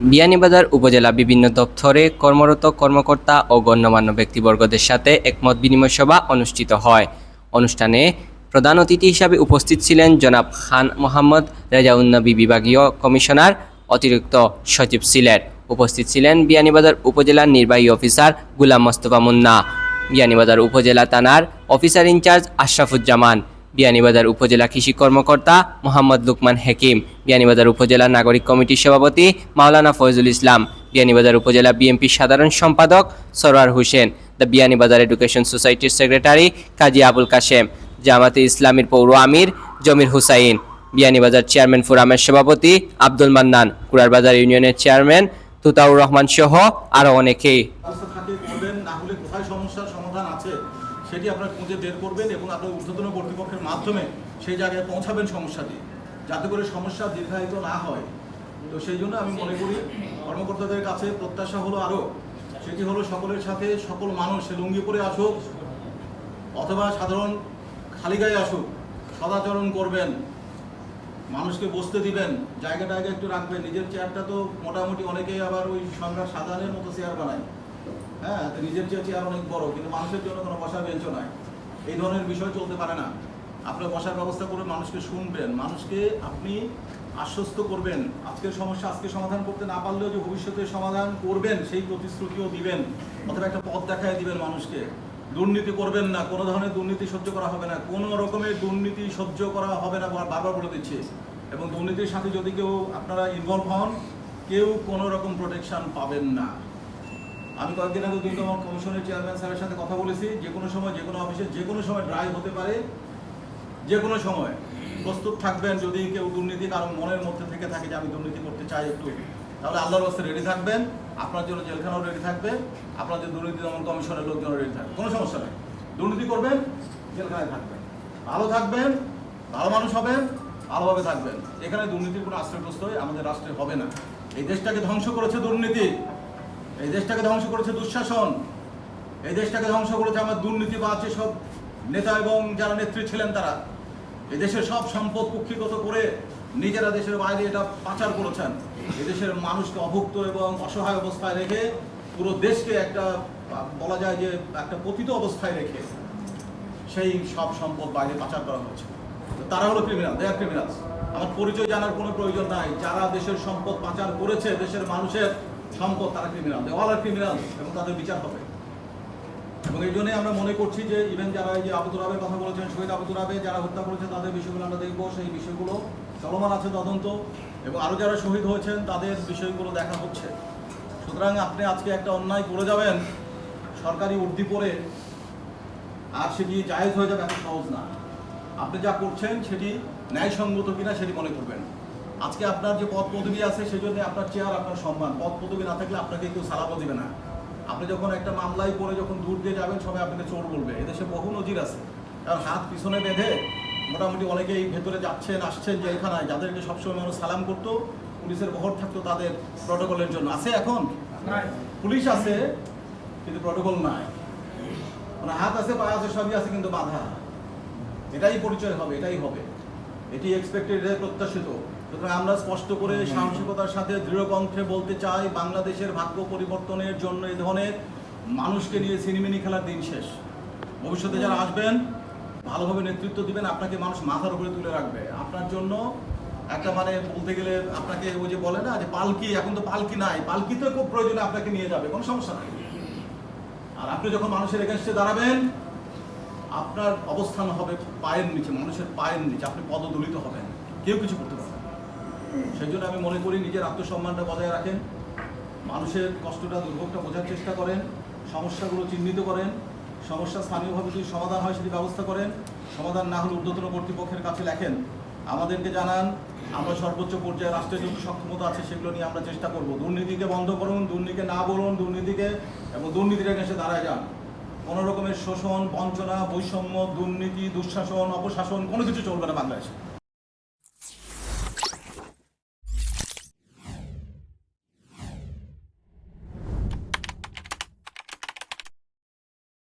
বিয়ানীবাজার উপজেলা বিভিন্ন দপ্তরে কর্মরত কর্মকর্তা ও গণ্যমান্য ব্যক্তিবর্গদের সাথে একমত বিনিময় সভা অনুষ্ঠিত হয়। অনুষ্ঠানে প্রধান অতিথি হিসাবে উপস্থিত ছিলেন জনাব খান মোহাম্মদ রেজাউন্নবী বিভাগীয় কমিশনার, অতিরিক্ত সচিব সিলেট। উপস্থিত ছিলেন বিয়ানীবাজার উপজেলার নির্বাহী অফিসার গুলাম মোস্তফা মুন্না। বিয়ানীবাজার উপজেলা থানার অফিসার ইনচার্জ আশরাফুজ্জামান। বিয়ানীবাজার উপজেলা কৃষি কর্মকর্তা মোহাম্মদ লুকমান হেকিম, বিয়ানীবাজার উপজেলা নাগরিক কমিটির সভাপতি মাওলানা ফয়জুল ইসলাম, বিয়ানীবাজার উপজেলা বিএনপির সাধারণ সম্পাদক সরোয়ার হোসেন, দ্য বিয়ানীবাজার এডুকেশন সোসাইটির সেক্রেটারি কাজী আবুল কাশেম, জামাতে ইসলামীর পৌর আমির জমির হুসাইন, বিয়ানীবাজার চেয়ারম্যান ফোরামের সভাপতি আব্দুল মান্নান কুড়ারবাজার ইউনিয়নের চেয়ারম্যান তুতাউর রহমান সহ আরও অনেকেই। সেটি আপনারা খুঁজে বের করবেন এবং আপনার ঊর্ধ্বতন কর্তৃপক্ষের মাধ্যমে সেই জায়গায় পৌঁছাবেন সমস্যাটি যাতে করে সমস্যা দীর্ঘায়িত না হয়। তো সেই জন্য আমি মনে করি কর্মকর্তাদের কাছে প্রত্যাশা হলো আরও, সেটি হলো সকলের সাথে সকল মানুষ সে লুঙ্গি পরে আসুক অথবা সাধারণ খালি গায়ে আসুক, সদাচরণ করবেন, মানুষকে বসতে দিবেন জায়গা টায়গা একটু রাখবেন। নিজের চেয়ারটা তো মোটামুটি অনেকেই আবার ওই সম্রাট সাধারণের মতো চেয়ার বানায়। হ্যাঁ নিজের চেয়ে চেয়ার অনেক বড়, কিন্তু মানুষের জন্য কোনো বসার বেঞ্চও নাই। এই ধরনের বিষয় চলতে পারে না। আপনার বসার ব্যবস্থা করে মানুষকে শুনবেন। মানুষকে আপনি আশ্বস্ত করবেন। আজকের সমস্যা আজকে সমাধান করতে না পারলেও যে ভবিষ্যতে সমাধান করবেন, সেই প্রতিশ্রুতিও দিবেন। অথবা একটা পথ দেখায় দিবেন মানুষকে। দুর্নীতি করবেন না। কোনো ধরনের দুর্নীতি সহ্য করা হবে না। কোনো রকমের দুর্নীতি সহ্য করা হবে না বার- বারবার বলে দিচ্ছি। এবং দুর্নীতির সাথে যদি কেউ আপনারা ইনভলভ হন, কেউ কোনো রকম প্রোটেকশন পাবেন না। আমি কয়েকদিন আগে দুই নম্বর কমিশনের চেয়ারম্যান স্যারের সাথে কথা বলেছি। যে কোনো সময়, যে কোনো অফিসে, যে কোনো সময় ড্রাই হতে পারে। যে কোনো সময়। প্রস্তুত থাকবেন যদি কেউ দুর্নীতি কারও মনের মধ্যে থেকে থাকে যে আমি দুর্নীতি করতে চাই একটু। তাহলে আল্লাহর বাস্তে রেডি থাকবেন। আপনার জন্য জেলখানাও রেডি থাকবে। আপনার যে দুর্নীতি দমন কমিশনের লোকজন রেডি থাকবে। কোনো সমস্যা নেই। দুর্নীতি করবেন, জেলখানায় থাকবেন। ভালো থাকবেন, ভালো মানুষ হবেন, ভালোভাবে থাকবেন। এখানে দুর্নীতির কোনো আশ্রয়প্রশ্রয় আমাদের রাষ্ট্রে হবে না। এই দেশটাকে ধ্বংস করেছে দুর্নীতি। এই দেশটাকে ধ্বংস করেছে দুঃশাসন। এই দেশটাকে ধ্বংস করেছে আমার দুর্নীতি বা আছে সব নেতা এবং যারা নেত্রী ছিলেন তারা। এই দেশের সব সম্পদ কুক্ষিগত করে নিজেরা দেশের বাইরে এটা পাচার করেছেন। এই দেশের মানুষকে অভুক্ত এবং অসহায় অবস্থায় রেখে পুরো দেশকে একটা, বলা যায় যে একটা পতিত অবস্থায় রেখে সেই সব সম্পদ বাইরে পাচার করা হচ্ছে। তারা হলো ক্রিমিনাল দে আর ক্রিমিনালস আমার পরিচয় জানার কোনো প্রয়োজন নাই। যারা দেশের সম্পদ পাচার করেছে, দেশের মানুষের সম্পদ তারা ক্রিমিনাল অল আর ক্রিমিনাল এবং তাদের বিচার হবে। এবং এই জন্যই আমরা মনে করছি যে ইভেন যারা এই যে আবুদুর রাবের কথা বলেছেন, শহীদ আবুদুর রাবে যারা হত্যা করেছে, তাদের বিষয়গুলো আমরা দেখব। সেই বিষয়গুলো চলমান আছে তদন্ত এবং আরও যারা শহীদ হয়েছেন, তাদের বিষয়গুলো দেখা হচ্ছে। সুতরাং আপনি আজকে একটা অন্যায় করে যাবেন, সরকারি উর্দি পরে আর সেটি জায়েজ হয়ে যাবে এত সহজ না। আপনি যা করছেন, সেটি ন্যায়সঙ্গত কিনা সেটি মনে করবেন আজকে আপনার যে পদ পদবি আছে সেই জন্য আপনার চেয়ার আপনার সম্মান। পদ পদবি না থাকলে আপনাকে কেউ সালামও দিবে না। আপনি যখন একটা মামলায় পড়ে যখন দূর দিয়ে যাবেন সবাই আপনাকে চোর বলবে। এদেশে বহু নজির আছে। কারণ হাত পিছনে বেঁধে মোটামুটি অনেকেই ভেতরে যাচ্ছেন আসছেন যে এখানে যাদেরকে সবসময় মানুষ সালাম করতো পুলিশের বহর থাকতো তাদের প্রটোকলের জন্য। আছে এখন? পুলিশ আছে কিন্তু প্রটোকল নাই। মানে হাত আছে পা আছে সবই আছে কিন্তু বাধা। এটাই পরিচয় হবে এটাই হবে। এটি এক্সপেক্টেড প্রত্যাশিত। সুতরাং আমরা স্পষ্ট করে সাহসিকতার সাথে দৃঢ় কণ্ঠে বলতে চাই বাংলাদেশের ভাগ্য পরিবর্তনের জন্য এ ধরনের মানুষকে নিয়ে সিনেমিনি খেলার দিন শেষ। ভবিষ্যতে যারা আসবেন ভালোভাবে নেতৃত্ব দিবেন আপনাকে মানুষ মাথার উপরে তুলে রাখবে। আপনার জন্য একটা মানে বলতে গেলে আপনাকে ওই যে বলে না যে পালকি এখন তো পালকি নাই। পালকিতে খুব প্রয়োজনে আপনাকে নিয়ে যাবে কোনো সমস্যা নাই। আর আপনি যখন মানুষের এগেনস্টে দাঁড়াবেন আপনার অবস্থান হবে পায়ের নিচে, মানুষের পায়ের নিচে, আপনি পদদলিত হবেন, কেউ কিছু করতে পারবে না। সেই জন্য আমি মনে করি নিজের আত্মসম্মানটা বজায় রাখেন, মানুষের কষ্টটা, দুর্ভোগটা বোঝার চেষ্টা করেন, সমস্যাগুলো চিহ্নিত করেন, সমস্যা স্থানীয়ভাবে যদি সমাধান হয় সেটি ব্যবস্থা করেন, সমাধান না হলে ঊর্ধ্বতন কর্তৃপক্ষের কাছে লেখেন, আমাদেরকে জানান, আমরা সর্বোচ্চ পর্যায়ে রাষ্ট্রের যত সক্ষমতা আছে সেগুলো নিয়ে আমরা চেষ্টা করব দুর্নীতিকে বন্ধ করুন, দুর্নীতিকে না বলুন, দুর্নীতিকে এবং দুর্নীতির এগেন্সে দাঁড়ায় যান কোনো রকমের শোষণ বঞ্চনা বৈষম্য দুর্নীতি দুঃশাসন অপশাসন কোনো কিছু চলবে না বাংলাদেশে।